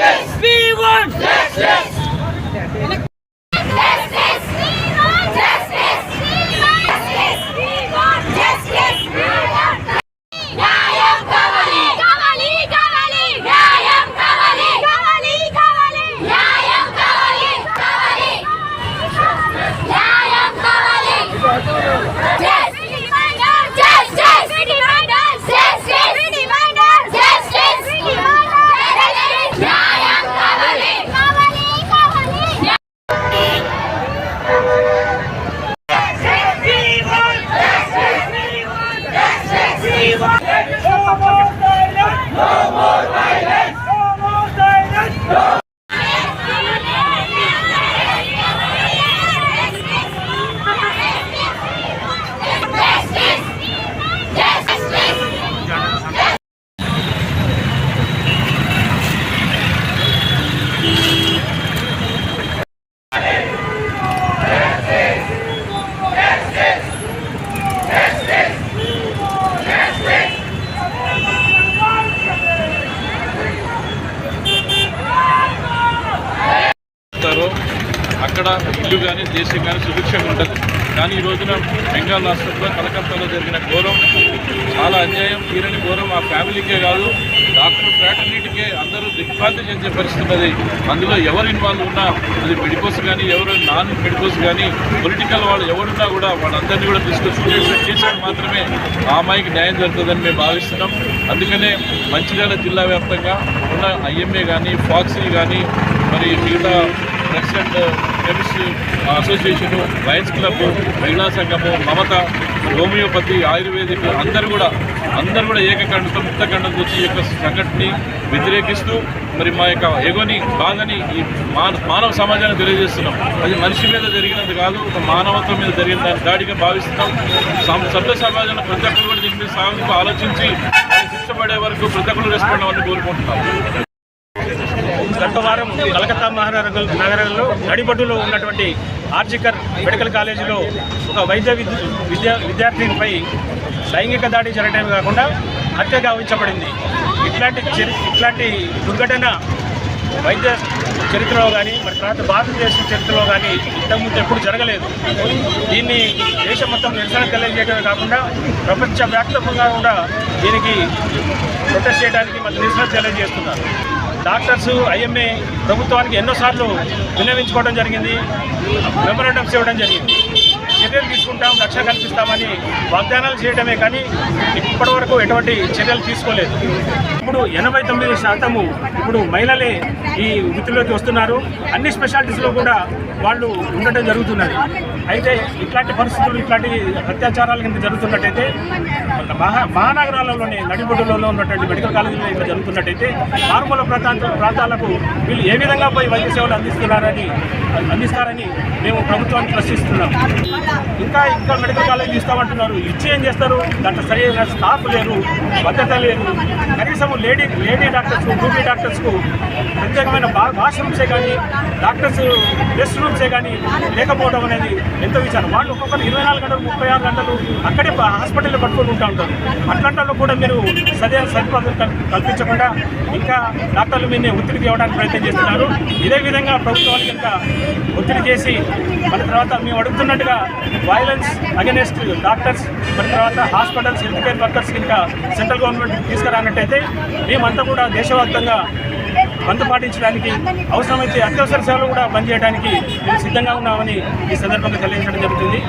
Yes. one. want justice. ఎక్కడ ఇల్లు కానీ దేశం కానీ సుభిక్షంగా ఉంటుంది. కానీ ఈ రోజున బెంగాల్ రాష్ట్రంలో కలకత్తాలో జరిగిన ఘోరం చాలా అన్యాయం తీరని ఘోరం ఆ ఫ్యామిలీకే కాదు డాక్టర్ ఫ్రాటర్నిటీకే అందరూ దిగ్భ్రాంతి చెందే పరిస్థితి అది. అందులో ఎవరు ఇన్వాల్వ్ ఉన్నా అది మెడికోస్ కానీ ఎవరు నాన్ మెడికోస్ కానీ పొలిటికల్ వాళ్ళు ఎవరున్నా కూడా వాళ్ళందరినీ కూడా తీసుకొచ్చి చేసే- మాత్రమే ఆ అమ్మాయికి న్యాయం జరుగుతుందని మేము భావిస్తున్నాం. అందుకనే మంచిర్యాల జిల్లా వ్యాప్తంగా ఉన్న ఐఎంఏ కానీ ఫాక్సీ కానీ మరి మిగతా president tennis association association lions club మహిళా సంఘము మమత హోమియోపతి ఆయుర్వేదిక్ అందరూ కూడా అందరూ కూడా ఏకకంఠతో ముక్తకంఠంతో వచ్చి ఈ యొక్క సంఘటనని వ్యతిరేకిస్తూ మరి మా యొక్క ఎగోని బాధని ఈ మాన మానవ సమాజానికి తెలియజేస్తున్నాం. అది మనిషి మీద జరిగినది కాదు ఒక మానవత్వం మీద జరిగిన దాని దాడిగా భావిస్తున్నాం. సభ్య సమాజంలో ప్రతి ఒక్కరు కూడా దీని మీద సాగుతూ ఆలోచించి శిక్ష పడే వరకు ప్రతి ఒక్కరు రెస్పాండ్ అవ్వాలని కోరుకుంటున్నాం. గత వారం కలకత్తా మహానగర నగరంలో నడిబడ్డులో ఉన్నటువంటి ఆర్జికర్ మెడికల్ కాలేజీలో ఒక వైద్య విద్య విద్యా విద్యార్థినిపై లైంగిక దాడి జరగడమే కాకుండా హత్య గావించబడింది ఇట్లాంటి చరి ఇట్లాంటి దుర్ఘటన వైద్య చరిత్రలో కానీ మరి తర్వాత భారతదేశం చరిత్రలో కానీ ఇంతకుముందు ఎప్పుడు జరగలేదు. దీన్ని దేశం మొత్తం నిరసన తెలియజేయడమే కాకుండా ప్రపంచ వ్యాప్తంగా కూడా దీనికి ప్రొటెస్ట్ చేయడానికి మరి నిరసన తెలియజేస్తున్నారు. డాక్టర్స్ ఐఎంఏ ప్రభుత్వానికి ఎన్నోసార్లు విన్నవించుకోవడం జరిగింది మెమోరాండమ్స్ ఇవ్వడం జరిగింది. చర్యలు తీసుకుంటాం రక్షణ కల్పిస్తామని వాగ్దానాలు చేయడమే కానీ ఇప్పటివరకు ఎటువంటి చర్యలు తీసుకోలేదు. ఇప్పుడు ఎనభై తొమ్మిది శాతము ఇప్పుడు మహిళలే ఈ వృత్తిలోకి వస్తున్నారు. అన్ని స్పెషాలిటీస్లో కూడా వాళ్ళు ఉండటం జరుగుతున్నది. అయితే ఇట్లాంటి పరిస్థితులు ఇట్లాంటి అత్యాచారాలు కింద జరుగుతున్నట్టయితే మహా మహానగరాలలోని నడిబొడ్డులలో ఉన్నటువంటి మెడికల్ కాలేజీలో ఇట్లా జరుగుతున్నట్టయితే మారుమూల ప్రాంత ప్రాంతాలకు వీళ్ళు ఏ విధంగా పోయి వైద్య సేవలు అందిస్తున్నారని అందిస్తారని మేము ప్రభుత్వాన్ని ప్రశ్నిస్తున్నాం. ఇంకా ఇంకా మెడికల్ కాలేజ్ ఇస్తామంటున్నారు ఇచ్చి ఏం చేస్తారు? దాంట్లో సరైన స్టాఫ్ లేరు భద్రత లేదు కనీసం లేడీ లేడీ డాక్టర్స్ డ్యూటీ డాక్టర్స్కు ప్రత్యేకమైన వాష్రూమ్సే కానీ డాక్టర్స్ రెస్ట్ రూమ్సే కానీ లేకపోవడం అనేది ఎంత విచారం. వాళ్ళు ఒక్కొక్కరు ఇరవై నాలుగు గంటలు ముప్పై ఆరు గంటలు అక్కడే హాస్పిటల్లో పట్టుకొని ఉంటా ఉంటారు. అట్లాంటిలో కూడా మీరు సదే సరిపడలు కల్పించకుండా ఇంకా డాక్టర్లు మీద ఒత్తిడికి ఇవ్వడానికి ప్రయత్నం చేస్తున్నారు. ఇదే విధంగా ప్రభుత్వానికి ఇంకా ఒత్తిడి చేసి మన తర్వాత మేము అడుగుతున్నట్టుగా వైలెన్స్ అగెనెస్ట్ డాక్టర్స్ మన తర్వాత హాస్పిటల్స్ హెల్త్ కేర్ వర్కర్స్ ఇంకా సెంట్రల్ గవర్నమెంట్ తీసుకురానట్టయితే మేమంతా కూడా దేశవ్యాప్తంగా బంద్ పాటించడానికి అవసరమైతే అత్యవసర సేవలు కూడా బంద్ చేయడానికి మేము సిద్ధంగా ఉన్నామని ఈ సందర్భంగా తెలియజేయడం జరుగుతుంది.